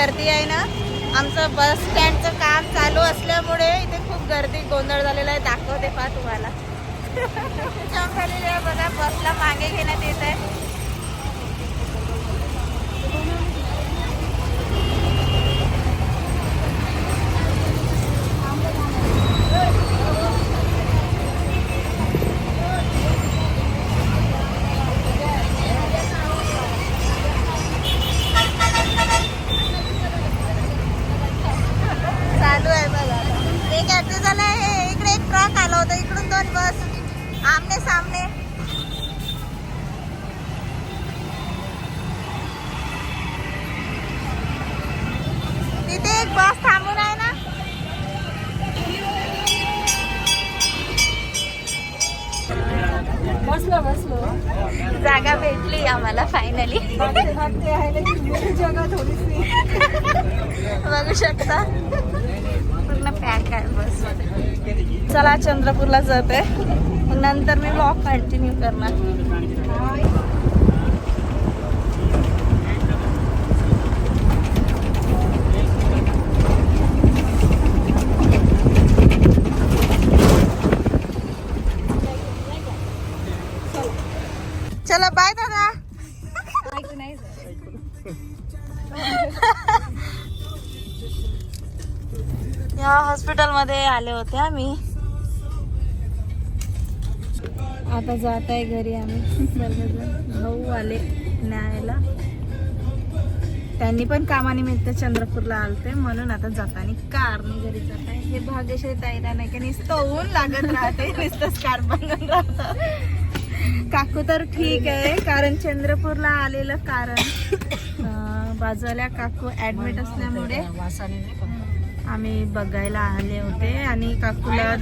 गर्दी आहे ना आमचं बस स्टँडचं काम चालू असल्यामुळे इथे खूप गर्दी गोंधळ झालेला आहे. दाखवते पहा तुम्हाला. बघा बसला मागे घेण्यात येत आहे. जागा भेटली आम्हाला फायनली बघू शकता. पूर्ण पॅक आहे बस. चला चंद्रपूरला जाते नंतर मी वॉक कंटिन्यू करणार. हा हॉस्पिटलमध्ये आले होते आम्ही. आता जात आहे घरी आम्ही. भाऊ आले न्यायला. त्यांनी पण कामानिमित्त चंद्रपूरला आलते म्हणून आता जाताना कारने घरी जात आहे हे भाग्यशाही ताईला नाही का नुसतं ऊन लागत राहते नुसतंच कार बनून राहतं. काकू तर ठीक आहे कारण चंद्रपूरला आलेलं कारण बाजूला काकू ऍडमिट असल्यामुळे. वासाने आम्ही बघायला आले होते आणि काकूला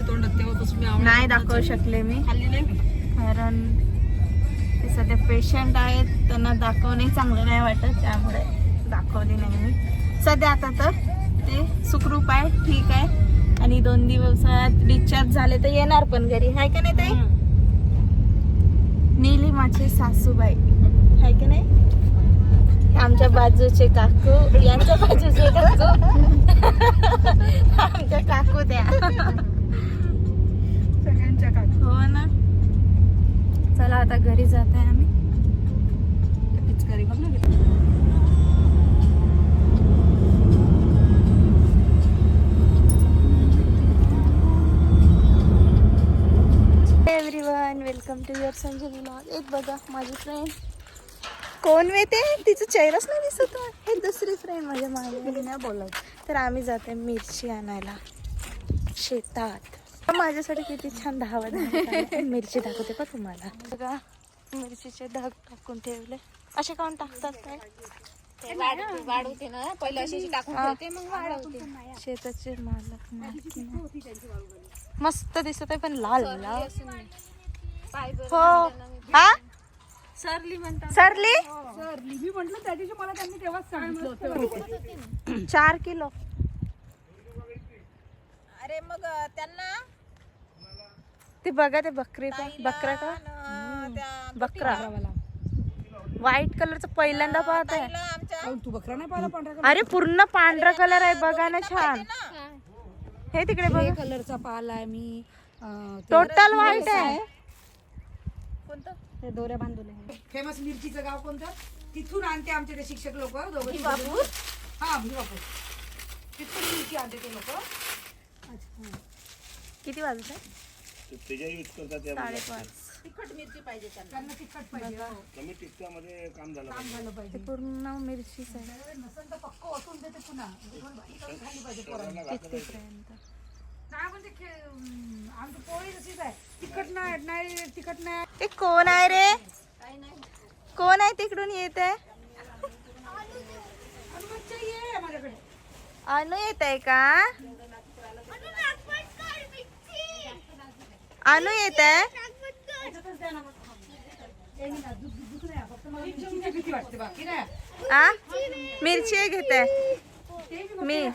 नाही दाखवू शकले मी. कारण ते सध्या पेशंट आहेत त्यांना दाखवणे चांगलं नाही वाटत त्यामुळे दाखवली नाही मी. सध्या आता तर ते सुखरूप आहे ठीक आहे. आणि दोन दिवसात डिस्चार्ज झाले तर येणार पण घरी. हाय का नाही ताई? नीलिमाचे सासूबाई. हाय का नाही? आमच्या बाजूचे काकू यांच्या बाजूचे काकू. आमच्या काकू द्या. सगळ्यांच्या काकू. हो ना. चला आता घरी जात आहे आम्ही. पिचकारी बघ ना. किती. Everyone welcome to your Sanjay blog एक बघा माझी फ्रेंड कोण येते तिचं चेहराच नाही दिसत. हे दुसरी फ्रेंड माझ्या मागे नाही बोलत. तर आम्ही जाते मिरची आणायला. शेतात. माझ्यासाठी किती छान धावा धावा मिरची दाखवते का तुम्हाला? बघा मिरचीचे ढग टाकून ठेवले. असे काऊन टाकतात काय वाढवते ना. पहिलं अशी अशी टाकून. ठेवते मग वाढवते. शेताचे मालक. मस्त दिसत आहे पण लाल लाल हो. हा? सरली म्हणतात. सरली? सर मी म्हटलं त्या दिवशी मला त्यांनी तेव्हाच सांगितलं होतं. चार किलो. अरे मग त्यांना? ते बघा ते बकरी पण बकरा का? बकरा. व्हाईट कलरचं पहिल्यांदा पाहत आहे तू बकरा नाही पाहिला पांढरा अरे पूर्ण पांढरा कलर आहे बघा ना छान. हे. तिकडे बघा. कलरचा पाला आहे मी टोटल व्हाईट आहे. ते दोऱ्या बांधले फेमस मिरचीचं गाव कोणतं? तिथून आणते आमचे ते शिक्षक लोक हा भिवापूर तिथून मिरची आणते ते लोक. किती वाजत? तिखट मिरची पाहिजे त्यांना. तिखट पाहिजे हो. कमी टिकट्यामध्ये काम झालं काम झालं पाहिजे. पूर्ण मिरचीच आहे. नसेल तर पक्क वाटून देते पुन्हा. पाहिजे म्हणजे अं, आमची पोळी तशीच आहे. तिखट नाही नाही तिखट नाही. ते कोण आहे रे? कोण आहे तिकडून येत? आहे अनु येत आहे का? अनु येत आहे आ? मिरची घेत. आहे मी.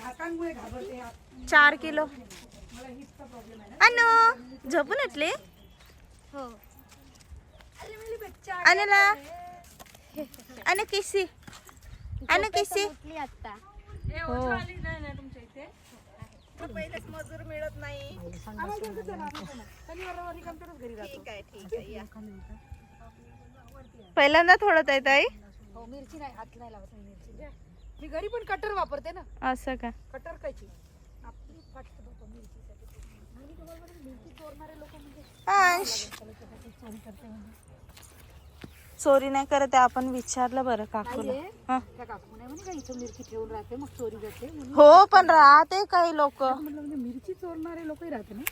चार किलो. अनु झोपून उठली? हो. अनुला. अनु किसी. अनु किसी. हो. पहिलेच मजूर मिळत नाही ठीक आहे ठीक आहे या. पहिल्यांदा थोडत आहे ताई. हो मिरची नाही हात नाही लावत मिरची. मी घरी पण कटर वापरते ना. असं का? कटर कायची आपली फाटते मिरचीसाठी. मिरची चोरणारे लोक म्हणजे चोरी करते म्हणजे चोरी नाही करत आहे आपण विचारलं बरं काकूला. नाहीये. हा. त्या काकू नाही म्हणे का इथं मिरची ठेवून राहते मग चोरी म्हणून. हो पण राहते काही लोक. म्हटलं म्हणजे मिरची चोरणारे लोकही राहते ना?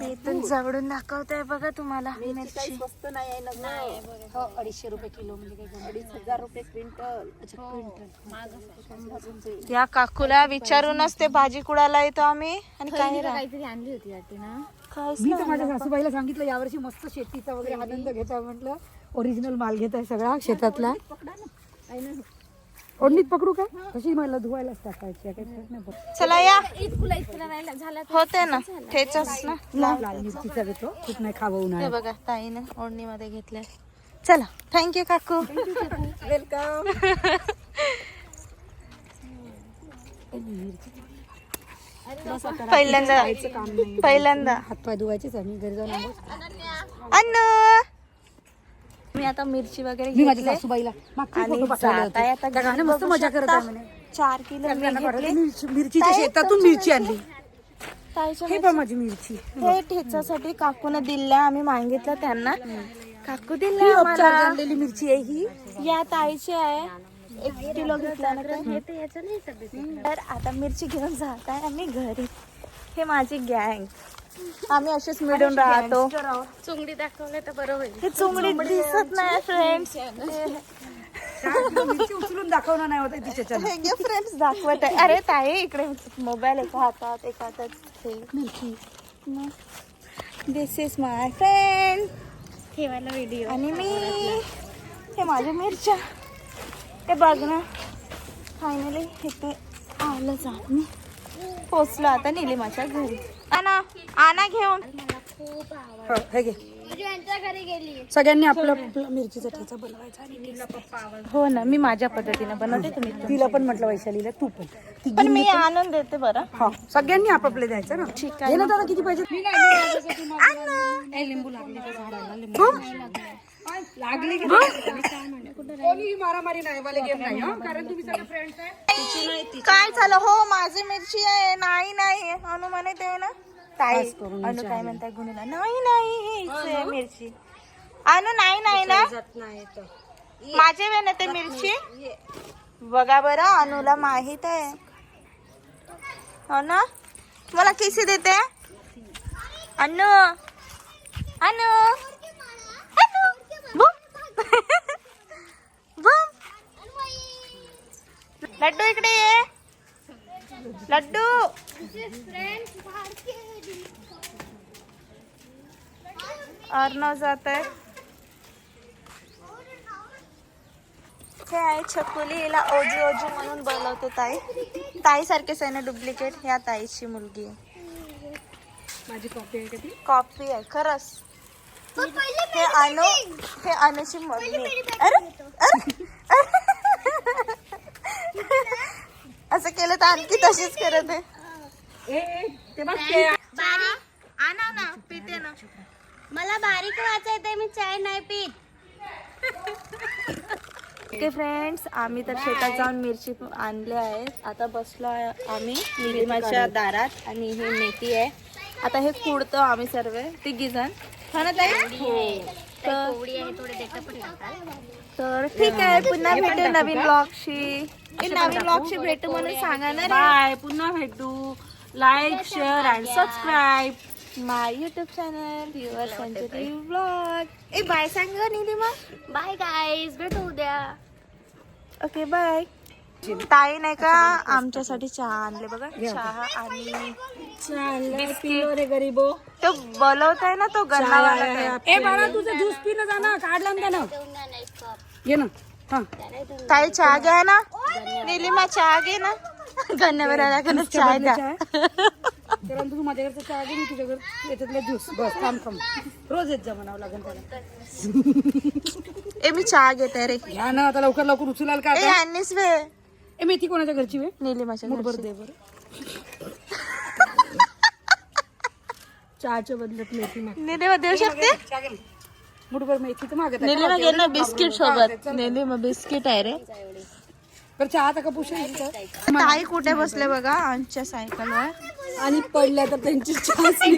इथून जवळून दाखवताय बघा तुम्हाला. मिरची स्वस्त नाही आहे ना हो अडीचशे रुपये किलो म्हणजे काही अडीच हजार रुपये क्विंटल. अच्छा क्विंटल. या काकूला विचारूनच ते भाजी कुडाला येतो आम्ही आणि काय रा- काहीतरी आणली होती वाटते ना? मी तर नाही. माझ्या सासूबाईला सांगितलं यावर्षी मस्त शेतीचा वगैरे आनंद घेता म्हटलं. ओरिजिनल माल घेत आहे सगळा शेतातला. ओढणीत पकडू का? तशी मला धुवायलाच टाकायची. चला या. होते ना. ठेचच ना. लाल लाल मिरचीचा देतो. खूप नाही खावं हे उन्हाळ्यात बघा ताईने ओढणीमध्ये घेतले चला थँक्यू काकू. वेलकम पहिल्यांदा काम नाही. पहिल्यांदा. हातपाय धुवायचेच आम्ही घरी जाऊन. अन्न! मी आता मिरची वगैरे मी माझ्या घेतले सासूबाईला मागचे आणि फोटो पाठवले जात आहे आता होते त्या गाणे घरी मस्त बघू मजा करत शकता. आहे म्हणे चार किलो मी त्यांना घेतले. पाठवते, मिरची- मिरचीच्या शेतातून मिरची आणली. ताईच्या हे पण माझी मिरची. हे ठेचासाठी काकून दिल्या आम्ही मागितलं त्यांना. काकू ही दिल्या उपचार आम्हाला. आणलेली मिरची आहे ही. या ताईची आहे. एक किलो घेतल्यानंतर हे तर आता मिरची घेऊन जात आहे आम्ही घरी. हे माझी गँग आम्ही असेच मिळून राहतो. चुंगडी दाखवलं तर बरं होईल. हे चुंगडी दिसत नाही फ्रेंड्स उचलून दाखवणार नाही होत तिच्या हे फ्रेंड्स दाखवत आहे. अरे ताई इकडे मोबाईल एका हातात एका हातात हे मिरची. दिस इज माय फ्रेंड ठेवायला व्हिडिओ आणि मी हे माझ्या मिरच्या. ते बघ ना. फायनली इथे आलं जात मी पोचलो आता निलिमाच्या घरी. आणा आणा घेऊन. हो, हे म्हणजे सगळ्यांनी आपला आपला मिरचीचा ठेचा बनवायचा आणि. हो ना मी माझ्या पद्धतीने बनवते तुम्ही तिला पण म्हटलं वैशालीला तू पण. ती पण मी आणून देते बरं. हा सगळ्यांनी आपापले द्यायचं ना. ठीक घे ना दादा किती पाहिजे लिंबू लागले त्या झाडाला लिंबू लागले की? कोणी मारामारी नाही वाले गेम नाही हं? कारण तुम्ही सगळे फ्रेंड्स आहे. काय झालं? हो माझी मिरची आहे. नाही नाही. अनु म्हणत आहे ना. ताई अनु काय म्हणताय गुणीला? नाही नाही हीच आहे मिरची. अनु नाही नाही ना? माझे वेन ते मिरची. बघा बरं अनुला माहीत आहे. हो ना? मला किसी देते? अनु? अनु? लड्डू इकडे ये. लड्डू. अर्णव जात आहे. हे आहे छकुली हिला ओजू ओजू म्हणून बोलवते ताई. ताई सारखेच आहे ना डुप्लिकेट ह्या ताईची मुलगी. माझी कॉपी आहे का ती? कॉपी आहे खरंच. हे अनु हे अनुची मम्मी। अरे अरे असं केलं तर आणखी तशीच करत आहे ते बघ ते आणा ना पिते ना। मला बारीक वाचायचंय मी चाय नाही पीत. ओके फ्रेंड्स आम्ही तर शेतात जाऊन मिरची आणल्या आहेत. आता बसलो आहे आम्ही निलिमाच्या दारात आणि ही मेथी आहे. आता हे कुडतो आम्ही सर्व तिघी जण हा. ना ताई तर कोवडी आहे थोडे देतं पण लागतात तर ठीक आहे पुन्हा भेटू नवीन ब्लॉगशी नवीन ब्लॉगशी भेटू म्हणून सांगा ना रे. बाय. पुन्हा भेटू. Like share and subscribe my YouTube channel your Sanjay blog A bye सांग गं निलिमा बाय गाईज भेटू उद्या. ओके बाय ताई नाही का आमच्यासाठी चहा आणले बघा. चहा आणि रे गरीबो. तो बोलवताय ना तो ताई. ए बाळा तुझं ज्यूस पिणं काढला ना घे ना हा. ताई चहा घ्या ना. निलिमा चहा घे ना. गन्नावाला कडे चहा द्या. त्याला तू माझ्या घरचा चहा घे मी तुझ्या घर याच्यातला ज्यूस. बस थांब थांब. रोज येत जा म्हणावं लागेल त्याला. ए मी चहा घेते रे. घ्या ना आता लवकर लवकर उचलाल का वे. ए मेथी कोणाच्या घरची वे निलिमाच्या मुठभर घरची. दे बरं. चहाच्या बदल्यात मेथी माग निलिमा देऊ शकते? मुठभर मेथी तर मागत आहे. निलिमा घे ना बिस्किट सोबत. निलिमा बिस्किट आहे रे. बरं चहा आता का पुशे ताई कुठे बसले बघा? आमच्या सायकलवर. आणि पडल्या तर त्यांची नाही.